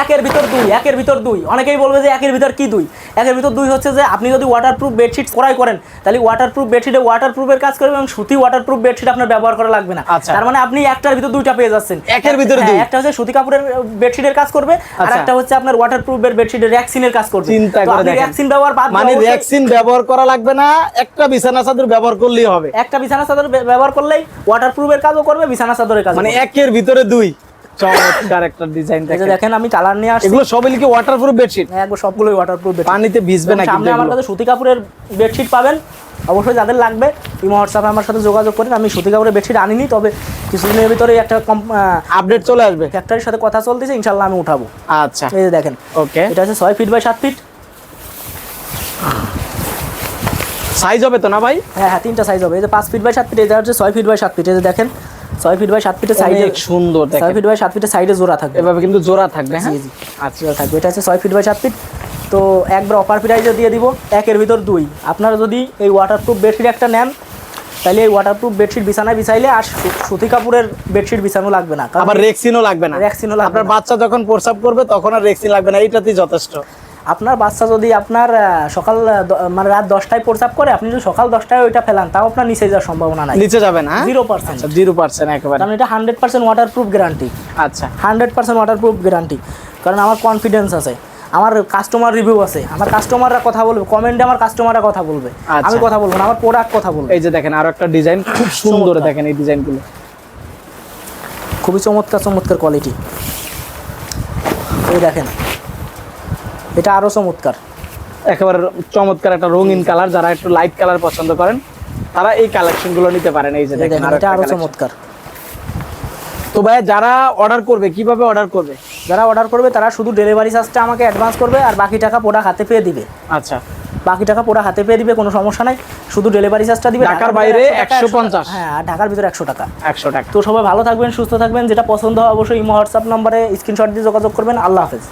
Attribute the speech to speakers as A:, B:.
A: একের ভিতর দুই একের ভিতর দুই। অনেকেই বলবে যে একের ভিতর কি দুই? একের ভিতর দুই হচ্ছে যে আপনি যদি ওয়াটারপ্রুফ বেডশিট ক্রয় করেন তাহলে ওয়াটারপ্রুফ বেডশিটে ওয়াটারপ্রুফের কাজ করবে এবং সুতি ওয়াটারপ্রুফ বেডশিট আপনার ব্যবহার করা লাগবে না।
B: আচ্ছা।
A: তার মানে আপনি একটার ভিতর দুইটা পেয়ে যাচ্ছেন।
B: একের ভিতর
A: হ্যাঁ,
B: দুই।
A: একটা হচ্ছে সুতি কাপড়ের বেডশিটের কাজ করবে আর
B: আচ্ছা।
A: একটা হচ্ছে আপনার ওয়াটারপ্রুফের বেডশিটের র্যাক্সিনের কাজ করবে।
B: চিন্তা করে দেখেন।
A: র্যাক্সিন ব্যবহার বাদ
B: মানে ভ্যাকসিন ব্যবহার করা লাগবে না একটা বিছানা চাদর ব্যবহার করলেই হবে।
A: একটা বিছানা চাদর ব্যবহার করলেই ওয়াটারপ্রুফের কাজও করবে বিছানা চাদরের কাজ
B: মানে একের ভিতরে দুই। চমৎকার একটা ডিজাইন
A: দেখেন। আমি কালার নিয়ে আসছি।
B: এগুলো সবই কি ওয়াটারপ্রুফ বেডশিট
A: হ্যাঁ, একবার সবগুলোই ওয়াটারপ্রুফ
B: পানিতে ভিজবে না কিন্তু
A: আমার কাছে সুতি কাপড়ের বেডশিট পাবেন। অবশ্যই যাদের লাগবে ইমো হোয়াটসঅ্যাপে আমার সাথে যোগাযোগ করেন। আমি সুতি কাপড়ের বেডশিট আনিনি তবে কিছুদিনের ভিতরে একটা
B: আপডেট চলে আসবে।
A: ফ্যাক্টরির সাথে কথা চলতেছে ইনশাল্লাহ আমি উঠাবো।
B: আচ্ছা।
A: এই দেখেন
B: ওকে
A: এটা ছয় ফিট বাই সাত ফিট
B: সাইজ হবে তো না ভাই?
A: হ্যাঁ হ্যাঁ তিনটা সাইজ হবে। এই যে পাঁচ ফিট বাই সাত ফিট হচ্ছে ছয় ফিট বাই সাত ফিট এই যে দেখেন ছয় ফিট বাই সাত ফিটের সাইডে
B: সুন্দর
A: ছয় ফিট বাই সাত ফিটের সাইডে জোড়া থাকবে।
B: এভাবে কিন্তু জোড়া থাকবে হ্যাঁ?
A: জি আচ্ছা থাকবে। এটা হচ্ছে ছয় ফিট বাই সাত ফিট তো একবার অফার প্রাইজে দিয়ে দিব একের ভিতর দুই। আপনারা যদি এই ওয়াটারপ্রুফ বেডশিট একটা নেন তাহলে এই ওয়াটারপ্রুফ বেডশিট বিছানায় বিছাইলে আর সুতি কাপড়ের বেডশিট বিছানো লাগবে না।
B: আবার রেক্সিনও লাগবে না।
A: রেক্সিনও লাগবে
B: আপনার বাচ্চা যখন প্রসাব করবে তখন আর রেক্সিন লাগবে না। এইটাতেই যথেষ্ট।
A: আপনার বাচ্চা যদি আপনার সকাল মানে রাত দশটায় প্রসাব করে আপনি যদি সকাল দশটায় ওইটা ফেলান তাও আপনার নিচে যাওয়ার সম্ভাবনা নাই।
B: নিচে যাবে না?
A: Zero percent.
B: জিরো পার্সেন্ট একেবারে।
A: কারণ এটা হান্ড্রেড পার্সেন্ট ওয়াটারপ্রুফ গ্যারান্টি
B: আচ্ছা।
A: হান্ড্রেড পার্সেন্ট ওয়াটারপ্রুফ গ্যারান্টি কারণ আমার কনফিডেন্স আছে। আমার কাস্টমার রিভিউ আছে। আমার কাস্টমাররা কথা বলবে কমেন্টে আমার কাস্টমাররা কথা বলবে।
B: আচ্ছা।
A: আমি কথা বলব না আমার প্রোডাক্ট কথা বলবে।
B: এই যে দেখেন আরও একটা ডিজাইন খুব সুন্দর। দেখেন এই ডিজাইনগুলো
A: খুবই চমৎকার চমৎকার কোয়ালিটি এই দেখেন এটা আরও চমৎকার।
B: একেবারে চমৎকার একটা রঙিন কালার যারা একটু লাইট কালার পছন্দ করেন তারা এই কালেকশনগুলো নিতে পারেন এই যে দেখেন
A: এটা
B: একটা আরও
A: চমৎকার।
B: তো ভাই যারা অর্ডার করবে কীভাবে অর্ডার করবে?
A: যারা অর্ডার করবে তারা শুধু ডেলিভারি চার্জটা আমাকে অ্যাডভান্স করবে আর বাকি টাকা প্রোডাক্ট হাতে পেয়ে দিবে।
B: আচ্ছা।
A: বাকি টাকা পুরো হাতে পেয়ে দিবে কোনো সমস্যা নাই। শুধু ডেলিভারি চার্জটা দিবে
B: ঢাকার বাইরে
A: 100 টাকা,
B: 150
A: হ্যাঁ আর ঢাকার ভিতরে একশো টাকা।
B: একশো টাকা।
A: তো সবাই ভালো থাকবেন সুস্থ থাকবেন যেটা পছন্দ হয় অবশ্যই ইমো হোয়াটসঅ্যাপ নম্বরে স্ক্রিনশট দিয়ে যোগাযোগ করবেন। আল্লাহ হাফেজ।